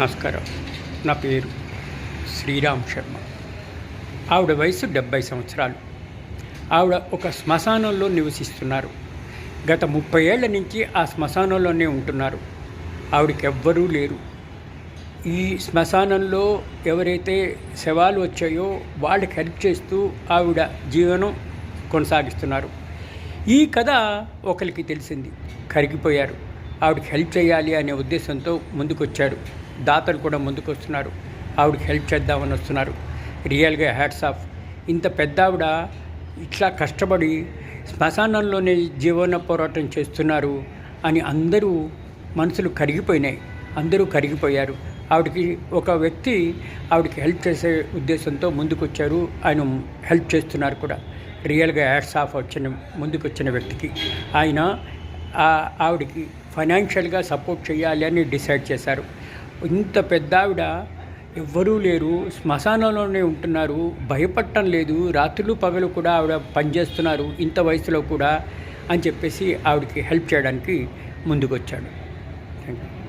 నమస్కారం. నా పేరు శ్రీరామ్ శర్మ. ఆవిడ వయసు డెబ్బై సంవత్సరాలు. ఆవిడ ఒక శ్మశానంలో నివసిస్తున్నారు. గత ముప్పై ఏళ్ళ నుంచి ఆ శ్మశానంలోనే ఉంటున్నారు. ఆవిడకి ఎవ్వరూ లేరు. ఈ శ్మశానంలో ఎవరైతే శవాలు వచ్చాయో వాళ్ళకి హెల్ప్ చేస్తూ ఆవిడ జీవనం కొనసాగిస్తున్నారు. ఈ కథ ఒకరికి తెలిసింది. కరిగిపోయారు. ఆవిడకి హెల్ప్ చేయాలి అనే ఉద్దేశంతో ముందుకొచ్చారు దాతలు కూడా ముందుకొస్తున్నారు. ఆవిడకి హెల్ప్ చేద్దామని వస్తున్నారు. రియల్గా హ్యాట్స్ ఆఫ్. ఇంత పెద్ద ఆవిడ ఇట్లా కష్టపడి శ్మశానంలోనే జీవన పోరాటం చేస్తున్నారు అని అందరూ మనసులు కరిగిపోయినాయి. అందరూ కరిగిపోయారు. ఆవిడకి ఒక వ్యక్తి ఆవిడకి హెల్ప్ చేసే ఉద్దేశంతో ముందుకొచ్చారు. ఆయన హెల్ప్ చేస్తున్నారు కూడా. రియల్గా యాడ్స్ ఆఫ్ వచ్చిన ముందుకొచ్చిన వ్యక్తికి. ఆయన ఆ- ఆవిడకి ఫైనాన్షియల్గా సపోర్ట్ చేయాలి అని డిసైడ్ చేశారు. ఇంత పెద్ద ఆవిడ ఎవ్వరూ లేరు శ్మశానంలోనే ఉంటున్నారు భయపడటం లేదు రాత్రులు పగలు కూడా ఆవిడ పనిచేస్తున్నారు ఇంత వయసులో కూడా అని చెప్పేసి ఆవిడకి హెల్ప్ చేయడానికి ముందుకొచ్చాడు. Thank you